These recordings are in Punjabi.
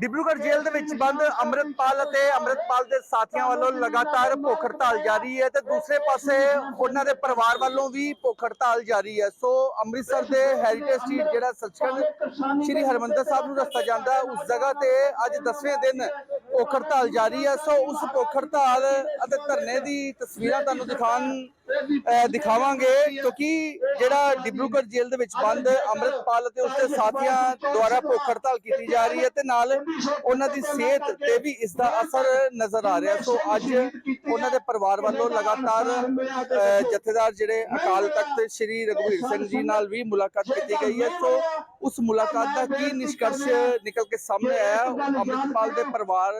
ਡਿਬਰੂਗੜ੍ਹ ਜੇਲ੍ਹ ਦੇ ਵਿੱਚ ਬੰਦ ਅੰਮ੍ਰਿਤਪਾਲ ਅਤੇ ਅੰਮ੍ਰਿਤਪਾਲ ਦੇ ਸਾਥੀਆਂ ਵੱਲੋਂ ਲਗਾਤਾਰ ਭੁੱਖ ਹੜਤਾਲ ਜਾਰੀ ਹੈ ਤੇ ਦੂਸਰੇ ਪਾਸੇ ਉਹਨਾਂ ਦੇ ਪਰਿਵਾਰ ਵੱਲੋਂ ਵੀ ਭੁੱਖ ਹੜਤਾਲ ਜਾਰੀ ਹੈ। ਸੋ ਅੰਮ੍ਰਿਤਸਰ ਦੇ ਹੈਰੀਟੇਜ ਸਟਰੀਟ ਜਿਹੜਾ ਸੱਚਖੰਡ ਸ੍ਰੀ ਹਰਮੰਦਰ ਸਾਹਿਬ ਨੂੰ ਰਸਤਾ ਜਾਂਦਾ ਹੈ, ਉਸ ਜਗ੍ਹਾ ਤੇ ਅੱਜ 10ਵੇਂ ਦਿਨ ਭੁੱਖ ਹੜਤਾਲ ਜਾਰੀ ਹੈ। ਸੋ ਉਸ ਭੁੱਖ ਹੜਤਾਲ ਅਤੇ ਧਰਨੇ ਦੀ ਤਸਵੀਰਾਂ ਤੁਹਾਨੂੰ ਦਿਖਾਉਣ ਦਿਖਾਵਾਂਗੇ ਕਿਉਂਕਿ ਜਿਹੜਾ ਡਿਬਰੂਗੜ੍ਹ ਜੇਲ੍ਹ ਦੇ ਵਿੱਚ ਬੰਦ ਅੰਮ੍ਰਿਤਪਾਲ ਅਤੇ ਉਸਦੇ ਸਾਥੀਆਂ ਦੁਆਰਾ ਭੁੱਖ ਹੜਤਾਲ ਕੀਤੀ ਜਾ ਰਹੀ ਹੈ ਤੇ ਨਾਲ ਉਹਨਾਂ ਦੀ ਸਿਹਤ ਤੇ ਵੀ ਇਸ ਦਾ ਅਸਰ ਨਜ਼ਰ ਆ ਰਿਹਾ। ਸੋ ਅੱਜ ਉਹਨਾਂ ਦੇ ਪਰਿਵਾਰ ਵੱਲੋਂ ਲਗਾਤਾਰ ਜਥੇਦਾਰ ਜਿਹੜੇ ਅਕਾਲ ਤਖਤ ਸ੍ਰੀ ਰਘੁਵੀਰ ਸਿੰਘ ਜੀ ਨਾਲ ਵੀ ਮੁਲਾਕਾਤ ਕੀਤੀ ਗਈ ਹੈ। ਸੋ ਉਸ ਮੁਲਾਕਾਤ ਦਾ ਕੀ ਨਿਸ਼ਕਰਸ਼ ਨਿਕਲ ਕੇ ਸਾਹਮਣੇ ਆਇਆ? ਉਹ ਅੰਮ੍ਰਿਤਪਾਲ ਦੇ ਪਰਿਵਾਰ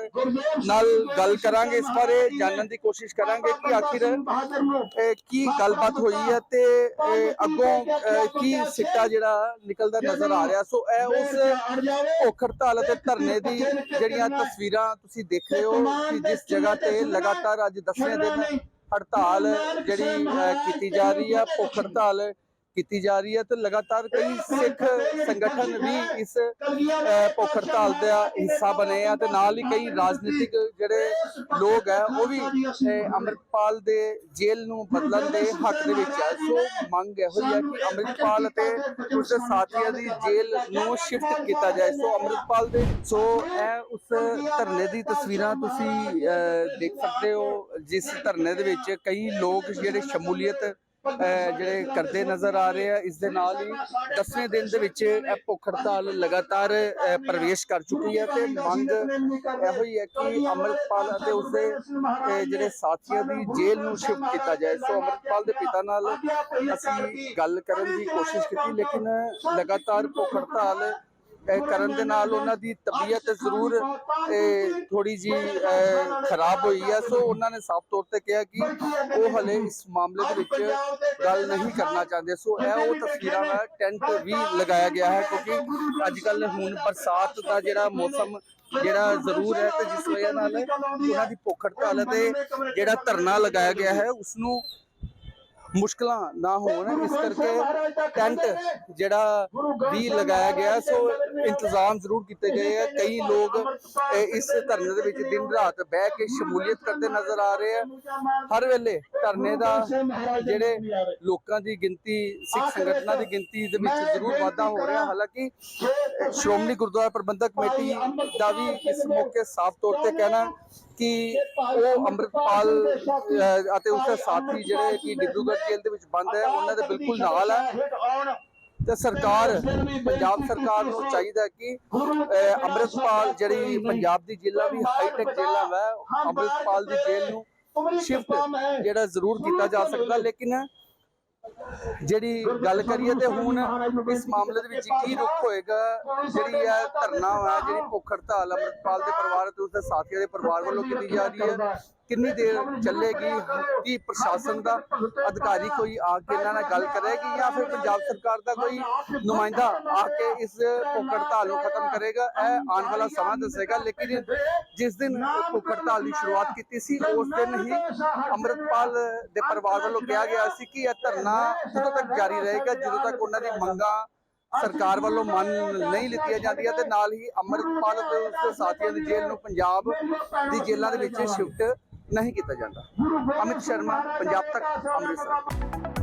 ਨਾਲ ਗੱਲ ਕਰਾਂਗੇ ਇਸ ਬਾਰੇ, ਜਾਣਨ ਦੀ ਕੋਸ਼ਿਸ਼ ਕਰਾਂਗੇ ਕਿ ਆਖਿਰ ਕੀ ਗੱਲਬਾਤ ਹੋਈ ਹੈ ਤੇ ਅੱਗੋਂ ਕੀ ਸਿੱਟਾ ਜਿਹੜਾ ਨਿਕਲਦਾ ਨਜ਼ਰ ਆ ਰਿਹਾ? ਸੋ, ਇਹ ਉਸ ਭੁੱਖ ਹੜਤਾਲ ਅਤੇ ਧਰਨੇ ਦੀ ਜਿਹੜੀਆਂ ਤਸਵੀਰਾਂ ਤੁਸੀਂ ਦੇਖ ਰਹੇ ਹੋ ਕਿ ਜਿਸ ਜਗ੍ਹਾ ਤੇ ਲਗਾਤਾਰ ਅੱਜ 10ਵੇਂ ਦਿਨ ਹੜਤਾਲ ਜਿਹੜੀ ਕੀਤੀ ਜਾ ਰਹੀ ਹੈ, ਭੁੱਖ ਹੜਤਾਲ ਕੀਤੀ ਜਾ ਰਹੀ ਹੈ ਤੇ ਲਗਾਤਾਰ ਕਈ ਸਿੱਖ ਸੰਗਠਨ ਵੀ ਇਸ ਭੁੱਖ ਹੜਤਾਲ ਦਾ ਹਿੱਸਾ ਬਣੇ ਆ ਤੇ ਨਾਲ ਹੀ ਕਈ ਰਾਜਨੀਤਿਕ ਜਿਹੜੇ ਲੋਕ ਹੈ ਉਹ ਵੀ ਅਹ, ਅੰਮ੍ਰਿਤਪਾਲ ਦੇ ਜੇਲ੍ਹ ਨੂੰ ਬਦਲਣ ਦੇ ਹੱਕ ਦੇ ਵਿੱਚ ਹੈ ਸੋ ਮੰਗ ਇਹੋ ਹੀ ਹੈ ਕਿ ਅੰਮ੍ਰਿਤਪਾਲ ਅਤੇ ਉਸ ਦੇ ਸਾਥੀਆਂ ਦੀ ਜੇਲ੍ਹ ਨੂੰ ਸ਼ਿਫਟ ਕੀਤਾ ਜਾਏ। ਸੋ ਅੰਮ੍ਰਿਤਪਾਲ ਦੇ ਸੋ ਇਹ ਉਸ ਧਰਨੇ ਦੀ ਤਸਵੀਰਾਂ ਤੁਸੀਂ ਦੇਖ ਸਕਦੇ ਹੋ। ਜਿਸ ਧਰਨੇ ਦੇ ਵਿੱਚ ਕਈ ਲੋਕ ਜਿਹੜੇ ਸ਼ਮੂਲੀਅਤ ਜਿਹੜੇ ਕਰਦੇ ਨਜ਼ਰ ਆ ਰਹੇ ਆ, ਇਸ ਦੇ ਨਾਲ ਹੀ 10ਵੇਂ ਦਿਨ ਦੇ ਵਿੱਚ ਇਹ ਭੁੱਖ ਹੜਤਾਲ ਲਗਾਤਾਰ ਪ੍ਰਵੇਸ਼ ਕਰ ਚੁੱਕੀ ਹੈ ਤੇ ਮੰਗ ਇਹੋ ਹੀ ਹੈ ਕਿ ਅੰਮ੍ਰਿਤਪਾਲ ਅਤੇ ਉਸਦੇ ਜਿਹੜੇ ਸਾਥੀਆਂ ਦੀ ਜੇਲ੍ਹ ਨੂੰ ਸ਼ਿਫਟ ਕੀਤਾ ਜਾਏ। ਸੋ ਅੰਮ੍ਰਿਤਪਾਲ ਦੇ ਪਿਤਾ ਨਾਲ ਅਸੀਂ ਗੱਲ ਕਰਨ ਦੀ ਕੋਸ਼ਿਸ਼ ਕੀਤੀ, ਲੇਕਿਨ ਲਗਾਤਾਰ ਭੁੱਖ ਹੜਤਾਲ ਅਹ, ਕਰਨ ਦੇ ਨਾਲ ਉਹਨਾਂ ਦੀ ਤਬੀਅਤ ਜ਼ਰੂਰ ਥੋੜੀ ਜੀ ਖਰਾਬ ਹੋਈ ਹੈ। ਸੋ ਉਹਨਾਂ ਨੇ ਸਾਫ਼ ਤੌਰ ਤੇ ਕਿਹਾ ਕਿ ਉਹ ਹਲੇ ਇਸ ਮਾਮਲੇ ਦੇ ਵਿੱਚ ਗੱਲ ਨਹੀਂ ਕਰਨਾ ਚਾਹੁੰਦੇ। ਸੋ ਇਹ ਉਹ ਤਸਵੀਰਾਂ ਦਾ ਟੈਂਟ ਵੀ ਲਗਾਇਆ ਗਿਆ ਹੈ ਕਿਉਂਕਿ ਅੱਜ ਕੱਲ ਹੁਣ ਬਰਸਾਤ ਦਾ ਜਿਹੜਾ ਮੌਸਮ ਜਿਹੜਾ ਜ਼ਰੂਰ ਹੈ ਤੇ ਜਿਸ ਵਜ੍ਹਾ ਨਾਲ ਉਹਨਾਂ ਦੀ ਭੁੱਖ ਹੜਤਾਲ ਤੇ ਜਿਹੜਾ ਧਰਨਾ ਲਗਾਇਆ ਗਿਆ ਹੈ ਉਸ ਨੂੰ ਮੁਸ਼ਕਲਾਂ ਨਾ ਹੋਣ ਇਸ ਕਰਕੇ ਟੈਂਟ ਜਿਹੜਾ ਵੀ ਲਗਾਇਆ ਗਿਆ ਸੋ ਇੰਤਜ਼ਾਮ ਜ਼ਰੂਰ ਕੀਤੇ ਗਏ ਆ। ਕਈ ਲੋਕ ਇਸ ਧਰਨੇ ਦੇ ਵਿੱਚ ਦਿਨ ਰਾਤ ਬਹਿ ਕੇ ਸ਼ਮੂਲੀਅਤ ਕਰਦੇ ਨਜ਼ਰ ਆ ਰਹੇ ਆ। ਹਰ ਵੇਲੇ ਧਰਨੇ ਦਾ ਜਿਹੜੇ ਲੋਕਾਂ ਦੀ ਗਿਣਤੀ ਸਿੱਖ ਸੰਗਠਨਾਂ ਦੀ ਗਿਣਤੀ ਦੇ ਵਿੱਚ ਜ਼ਰੂਰ ਵਾਧਾ ਹੋ ਰਿਹਾ। ਹਾਲਾਂਕਿ ਸ਼੍ਰੋਮਣੀ ਗੁਰਦੁਆਰਾ ਪ੍ਰਬੰਧਕ ਕਮੇਟੀ ਦਾ ਵੀ ਇਸ ਮੌਕੇ ਸਾਫ਼ ਤੌਰ ਤੇ ਕਹਿਣਾ ਕਿ ਉਹ ਅੰਮ੍ਰਿਤਪਾਲ ਅਤੇ ਉਸਦੇ ਸਾਥੀ ਜਿਹੜੇ ਕਿ ਡਿਬਰੂਗੜ੍ਹ ਜੇਲ੍ਹ ਦੇ ਵਿੱਚ ਬੰਦ ਹੈ ਉਹਨਾਂ ਦੇ ਬਿਲਕੁਲ ਨਾਲ ਹੈ। ਤੇ ਸਰਕਾਰ ਪੰਜਾਬ ਸਰਕਾਰ ਨੂੰ ਚਾਹੀਦਾ ਕਿ ਅੰਮ੍ਰਿਤਪਾਲ ਜਿਹੜੀ ਪੰਜਾਬ ਦੀ ਜੇਲ੍ਹਾਂ ਵੀ ਹਾਈਟੈਕ ਜੇਲ੍ਹਾਂ ਵਾ ਅੰਮ੍ਰਿਤਪਾਲ ਦੀ ਜੇਲ੍ਹ ਨੂੰ ਸ਼ਿਫਟ ਜਿਹੜਾ ਜ਼ਰੂਰ ਕੀਤਾ ਜਾ ਸਕਦਾ ਲੇਕਿਨ ਜਿਹੜੀ ਗੱਲ ਕਰੀਏ ਤੇ ਹੁਣ ਇਸ ਮਾਮਲੇ ਦੇ ਵਿੱਚ ਕੀ ਰੁਖ ਹੋਏਗਾ? ਜਿਹੜੀ ਹੈ ਧਰਨਾ ਹੈ ਜਿਹੜੀ ਭੁੱਖ ਹੜਤਾਲ, ਅੰਮ੍ਰਿਤਪਾਲ ਦੇ ਪਰਿਵਾਰ ਤੇ ਉਸਦੇ ਸਾਥੀਆਂ ਦੇ ਪਰਿਵਾਰ ਵੱਲੋਂ ਕੀਤੀ ਜਾ ਰਹੀ ਹੈ। ਕਿੰਨੀ ਦੇਰ ਚੱਲੇਗੀ? ਕੀ ਪ੍ਰਸ਼ਾਸਨ ਦਾ ਅਧਿਕਾਰੀ ਕੋਈ ਆ ਕੇ ਇਹਨਾਂ ਨਾਲ ਗੱਲ ਕਰੇਗੀ ਜਾਂ ਫਿਰ ਪੰਜਾਬ ਸਰਕਾਰ ਦਾ ਕੋਈ ਨੁਮਾਇੰਦਾ ਆ ਕੇ ਇਸ ਭੁੱਖ ਹੜਤਾਲ ਨੂੰ ਖਤਮ ਕਰੇਗਾ? ਇਹ ਆਉਣ ਵਾਲਾ ਸਮਾਂ ਦੱਸੇਗਾ, ਲੇਕਿਨ ਜਿਸ ਦਿਨ ਭੁੱਖ ਹੜਤਾਲ ਦੀ ਸ਼ੁਰੂਆਤ ਕੀਤੀ ਸੀ, ਉਸ ਦਿਨ ਹੀ ਅੰਮ੍ਰਿਤਪਾਲ ਦੇ ਪਰਿਵਾਰ ਵੱਲੋਂ ਕਿਹਾ ਗਿਆ ਸੀ ਕਿ ਇਹ ਧਰਨਾ ਜਦੋਂ ਤੱਕ ਜਾਰੀ ਰਹੇਗਾ, ਜਦੋਂ ਤੱਕ ਉਹਨਾਂ ਦੀ ਮੰਗਾਂ ਸਰਕਾਰ ਵੱਲੋਂ ਮੰਨ ਨਹੀਂ ਲਿੱਤੀਆਂ ਜਾਂਦੀਆਂ ਤੇ ਨਾਲ ਹੀ ਅੰਮ੍ਰਿਤਪਾਲ ਤੇ ਸਾਥੀਆਂ ਦੀ ਜੇਲ੍ਹ ਨੂੰ ਪੰਜਾਬ ਦੀ ਜੇਲ੍ਹਾਂ ਦੇ ਵਿੱਚ ਸ਼ਿਫਟ ਨਹੀਂ ਕੀਤਾ ਜਾਂਦਾ। ਅਮਿਤ ਸ਼ਰਮਾ ਪੰਜਾਬ ਤੱਕ ਅੰਮ੍ਰਿਤਸਰ।